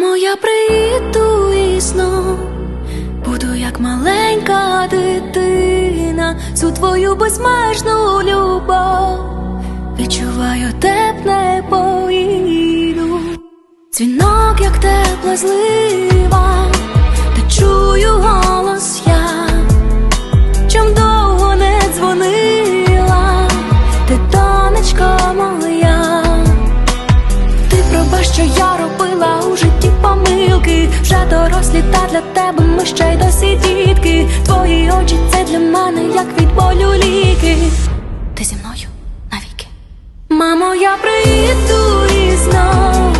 Мамо, я приїду і знов. Буду як маленька дитина, всю твою безмежну любов. Відчуваю тепле поїду, дзвінок, як тепла злива, дорослі та для тебе ми ще й досі дітки. Твої очі це для мене, як від болю ліки. Ти зі мною навіки. Мамо, я прийду і знов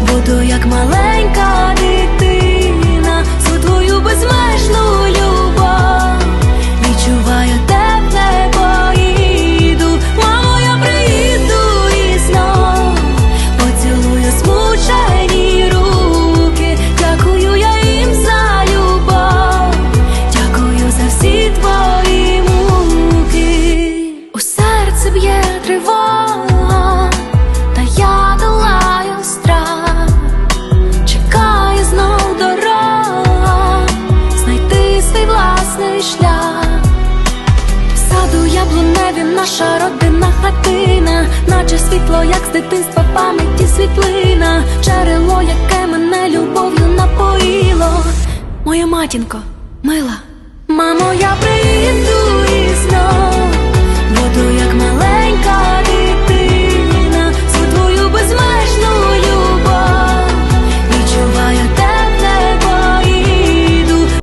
буду як маленька наша родинна хатина, наче світло, як з дитинства пам'яті світлина, джерело, яке мене любов'ю напоїло. Моя матінко, мила, мамо, я приїду